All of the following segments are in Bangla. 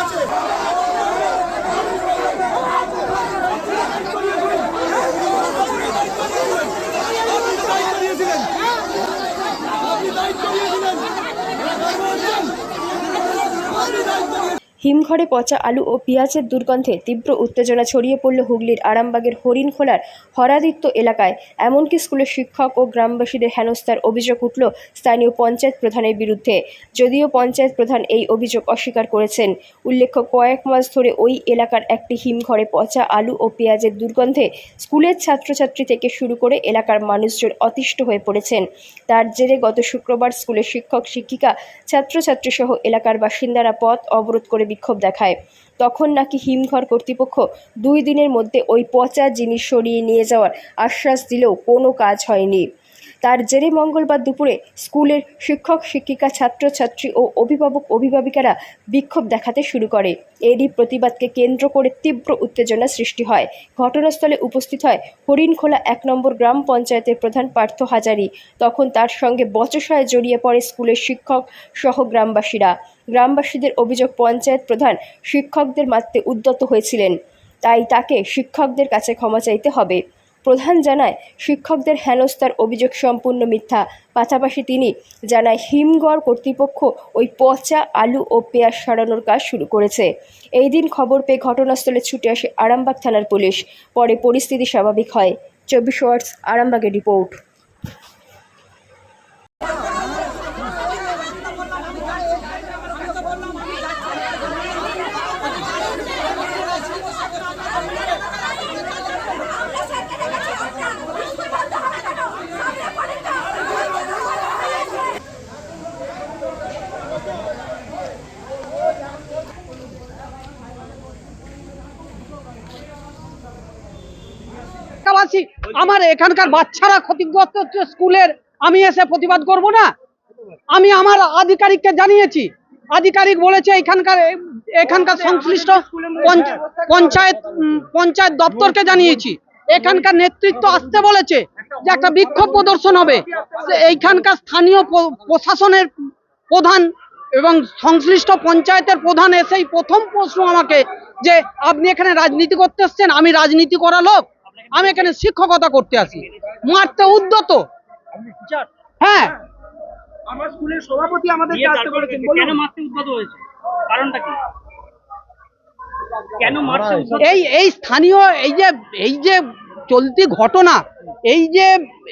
আছে হিমঘরে পচা আলু ও পেঁয়াজের দুর্গন্ধে তীব্র উত্তেজনা ছড়িয়ে পড়ল হুগলির আরামবাগের হরিণখোলার হরাদিত্য এলাকায়। এমনকি স্কুলের শিক্ষক ও গ্রামবাসীদের হেনস্থার অভিযোগ উঠল স্থানীয় পঞ্চায়েত প্রধানের বিরুদ্ধে। যদিও পঞ্চায়েত প্রধান এই অভিযোগ অস্বীকার করেছেন, উল্লেখ্য কয়েক মাস ধরে ওই এলাকার একটি হিমঘরে পচা আলু ও পেঁয়াজের দুর্গন্ধে স্কুলের ছাত্রছাত্রী থেকে শুরু করে এলাকার মানুষজন অতিষ্ঠ হয়ে পড়েছেন। তার জেরে গত শুক্রবার স্কুলের শিক্ষক, শিক্ষিকা ছাত্রছাত্রী সহ এলাকার বাসিন্দারা পথ অবরোধ করে বিক্ষোভ দেখায়। তখন নাকি হিমঘর কর্তৃপক্ষ দুই দিনের মধ্যে ওই পচা জিনিস সরিয়ে নিয়ে যাওয়ার আশ্বাস দিলেও কোনো কাজ হয়নি। তার জেরে মঙ্গলবার দুপুরে স্কুলের শিক্ষক, শিক্ষিকা, ছাত্রছাত্রী ও অভিভাবক, অভিভাবিকারা বিক্ষোভ দেখাতে শুরু করে। এরই প্রতিবাদকে কেন্দ্র করে তীব্র উত্তেজনা সৃষ্টি হয়। ঘটনাস্থলে উপস্থিত হয় হরিণখোলা এক নম্বর গ্রাম পঞ্চায়েতের প্রধান পার্থ হাজারি। তখন তার সঙ্গে বচসায় জড়িয়ে পড়ে স্কুলের শিক্ষক সহ গ্রামবাসীরা। গ্রামবাসীদের অভিযোগ, পঞ্চায়েত প্রধান শিক্ষকদের মারতে উদ্যত হয়েছিলেন। তাই তাকে শিক্ষকদের কাছে ক্ষমা চাইতে হবে। প্রধান জানায়, শিক্ষকদের হেনস্থার অভিযোগ সম্পূর্ণ মিথ্যা। পাশাপাশি তিনি জানায়, হিমগড় কর্তৃপক্ষ ওই পচা আলু ও পেঁয়াজ সরানোর কাজ শুরু করেছে। এই দিন খবর পেয়ে ঘটনাস্থলে ছুটে আসে আরামবাগ থানার পুলিশ। পরে পরিস্থিতি স্বাভাবিক হয়। চব্বিশ ওয়ার্স আরামবাগের রিপোর্ট। এলাকাবাসী আমার এখানকার বাচ্চারা ক্ষতিগ্রস্ত হচ্ছে স্কুলের। আমি এসে প্রতিবাদ করব না। আমি আমার আধিকারিককে জানিয়েছি। আধিকারিক বলেছে এখানকার এখানকার সংশ্লিষ্ট পঞ্চায়েত পঞ্চায়েত দপ্তরকে জানিয়েছি। এখানকার নেতৃত্ব আসতে বলেছে যে একটা বিক্ষোভ প্রদর্শন হবে। এইখানকার স্থানীয় প্রশাসনের প্রধান এবং সংশ্লিষ্ট পঞ্চায়েতের প্রধান এসেই প্রথম প্রশ্ন আমাকে যে, আপনি এখানে রাজনীতি করতে এসছেন, আমি রাজনীতি করা লোক। আমি এখানে শিক্ষকতা করতে আসি। মারতে উদ্যত। হ্যাঁ। আমার স্কুলের সভাপতি আমাদের আসতে বলেছেন কেন মারতে উদ্যত হয়েছে? কারণটা কি? কেন এই এই স্থানীয় এই যে এই যে চলতি ঘটনা এই যে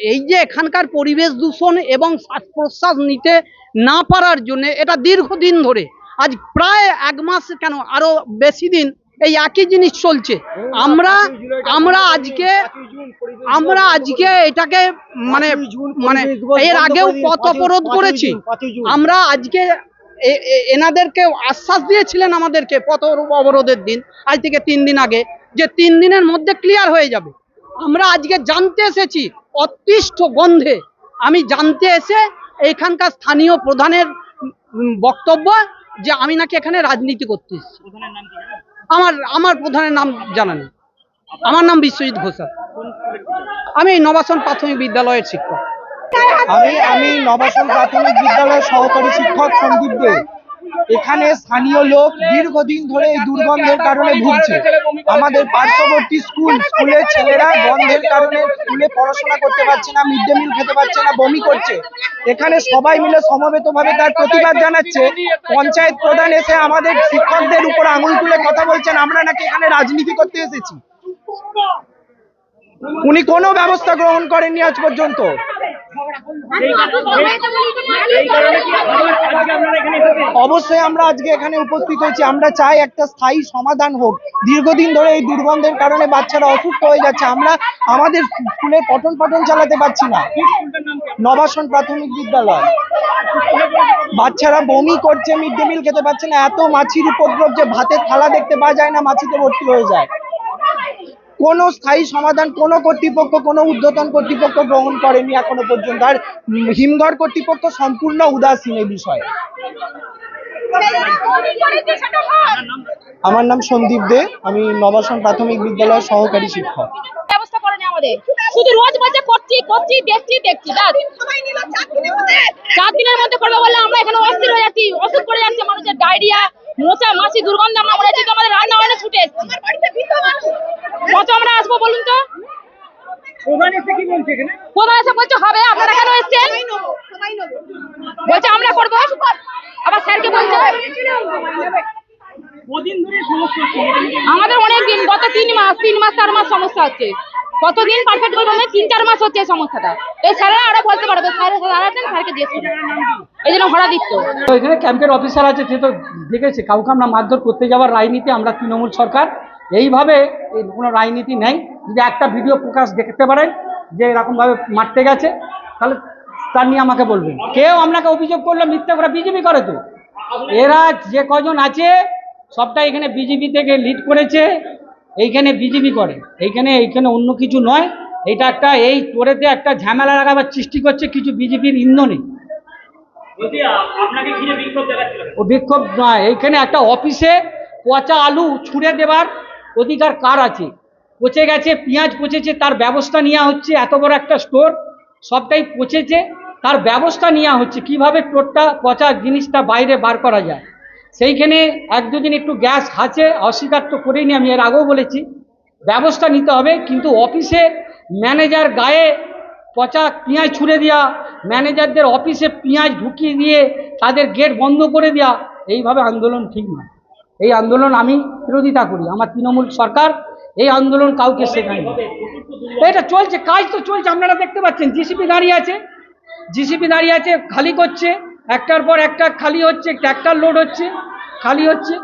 এই যে এখানকার পরিবেশ দূষণ এবং শ্বাস প্রশ্বাস নিতে না পারার জন্য এটা দীর্ঘদিন ধরে আজ প্রায় এক মাস কেন আরও বেশি দিন এই একই জিনিস চলছে। আমরা আমরা আজকে আমরা আজকে এটাকে মানে মানে এর আগেও পথ অবরোধ করেছি। আমরা আজকে এনাদেরকে আশ্বাস দিয়েছিলেন আমাদেরকে পথ অবরোধের দিন। আজ থেকে তিন দিন আগে যে তিন দিনের মধ্যে ক্লিয়ার হয়ে যাবে। আমরা আজকে জানতে এসেছি অতিষ্ঠ গন্ধে। আমি জানতে এসে এখানকার স্থানীয় প্রধানের বক্তব্য যে আমি নাকি এখানে রাজনীতি করতে এসেছি। জানেন? আমার আমার প্রধানের নাম জানা নেই আমার নাম বিশ্বজিৎ ঘোষাল আমি নবাসন প্রাথমিক বিদ্যালয়ের শিক্ষক। আমি আমি নবাসন প্রাথমিক বিদ্যালয়ের সহকারী শিক্ষক সন্দীপ দে। এখানে স্থানীয় লোক দীর্ঘদিন ধরে এই দুর্গন্ধের কারণে ভুগছে। আমাদের পার্শ্ববর্তী স্কুল, স্কুলের ছেলেরা গন্ধের কারণে স্কুলে পড়াশোনা করতে পারছে না, মিড ডে মিল খেতে পারছে না, বমি করছে। এখানে সবাই মিলে সমবেতভাবে তার প্রতিবাদ জানাচ্ছে। পঞ্চায়েত প্রধান এসে আমাদের শিক্ষকদের উপর আঙুল তুলে কথা বলছেন, আমরা নাকি এখানে রাজনীতি করতে এসেছি। উনি কোনো ব্যবস্থা গ্রহণ করেননি আজ পর্যন্ত। অবশ্যই আমরা আজকে এখানে উপস্থিত হয়েছি। আমরা চাই একটা স্থায়ী সমাধান হোক। দীর্ঘদিন ধরে এই দুর্গন্ধের কারণে বাচ্চারা অসুস্থ হয়ে যাচ্ছে। আমরা আমাদের স্কুলে পঠন পাঠন চালাতে পারছি না। নবাসন প্রাথমিক বিদ্যালয়। বাচ্চারা বমি করছে, মিড ডে মিল খেতে পারছে না। এত মাছির উপদ্রব যে ভাতের থালা দেখতে পাওয়া যায় না, মাছিতে ভর্তি হয়ে যায়। কোনো স্থায়ী সমাধান, কোনো কর্তৃপক্ষ, কোনো ঊর্ধ্বতন কর্তৃপক্ষ গ্রহণ করেনি এখনও পর্যন্ত। আর হিমঘর কর্তৃপক্ষ সম্পূর্ণ উদাসীন এই বিষয়ে। আমার নাম সন্দীপ দে, আমি নবাসন প্রাথমিক বিদ্যালয়ের সহকারী শিক্ষক। চার দিনের মধ্যে করবে বলে আমরা এখানে অস্থির হয়ে যাচ্ছি ডায়রিয়া মোচা মাছি, দুর্গন্ধ আমাদের ছুটে আমরা আসব বলুন তো? প্রধান এসে বলছে এখানে? প্রধান এসে বলছে হবে আপনারা কেন এসছেন? বলছে আমরা করব। আবার স্যারকে বলছে কদিন ধরে সমস্যা হচ্ছে? এটা নিয়ে আমাদের অনেক দিন গত তিন মাস তিন মাস চার মাস সমস্যা হচ্ছে। কতদিন পারফেক্ট করব না তিন চার মাস হচ্ছে এই সমস্যাটা। এই স্যারেরা আরও বলতে পারবে স্যারের আছেন স্যারকে দিয়ে এই জন্য ভাড়া দিত এখানে ক্যাম্পের অফিসার আছে সে তো দেখেছে কাউকে আমরা মারধর করতে যাওয়ার রাজনীতি আমরা তৃণমূল সরকার এইভাবে এই কোনো রাজনীতি নেই। যদি একটা ভিডিও প্রকাশ দেখতে পারেন যে এরকমভাবে মারতে গেছে তাহলে তার নিয়ে আমাকে বলবেন। কেউ আপনাকে অভিযোগ করলে মিথ্যা করে বিজেপি করে তো। এরা যে কজন আছে সবটা এখানে বিজেপি থেকে লিড করেছে এইখানে বিজেপি করে। এইখানে এইখানে অন্য কিছু নয়। এটা একটা এই তোরেতে একটা ঝামেলা লাগাবার সৃষ্টি করছে কিছু বিজেপির ইন্ধনে। ও বিক্ষোভ নয় এইখানে একটা অফিসে পচা আলু ছুঁড়ে দেবার অধিকার কার আছে? পচে গেছে, পেঁয়াজ পচেছে, তার ব্যবস্থা নেওয়া হচ্ছে, এত বড় একটা স্টোর সবটাই পচেছে, তার ব্যবস্থা নেওয়া হচ্ছে। কীভাবে টোটটা পচা জিনিসটা বাইরে বার করা যায়? সেইখানে এক দুদিন একটু গ্যাস আছে, অস্বীকার তো করিনি আমি, এর আগেও বলেছি। ব্যবস্থা নিতে হবে, কিন্তু অফিসে ম্যানেজার গায়ে পচা পেঁয়াজ ছুঁড়ে দেওয়া ম্যানেজারদের অফিসে পেঁয়াজ ঢুকিয়ে দিয়ে তাদের গেট বন্ধ করে দেওয়া এইভাবে আন্দোলন ঠিক নয়। এই আন্দোলন আমি বিরোধিতা করি, আমার তৃণমূল সরকার এই আন্দোলন কাউকে শেখায় এটা চলছে, কাজ তো চলছে, আপনারা দেখতে পাচ্ছেন, জিসিপি দাঁড়িয়ে আছে, জিসিপি দাঁড়িয়ে আছে, খালি করছে, একটার পর একটা খালি হচ্ছে, ট্র্যাক্টর লোড হচ্ছে, খালি হচ্ছে।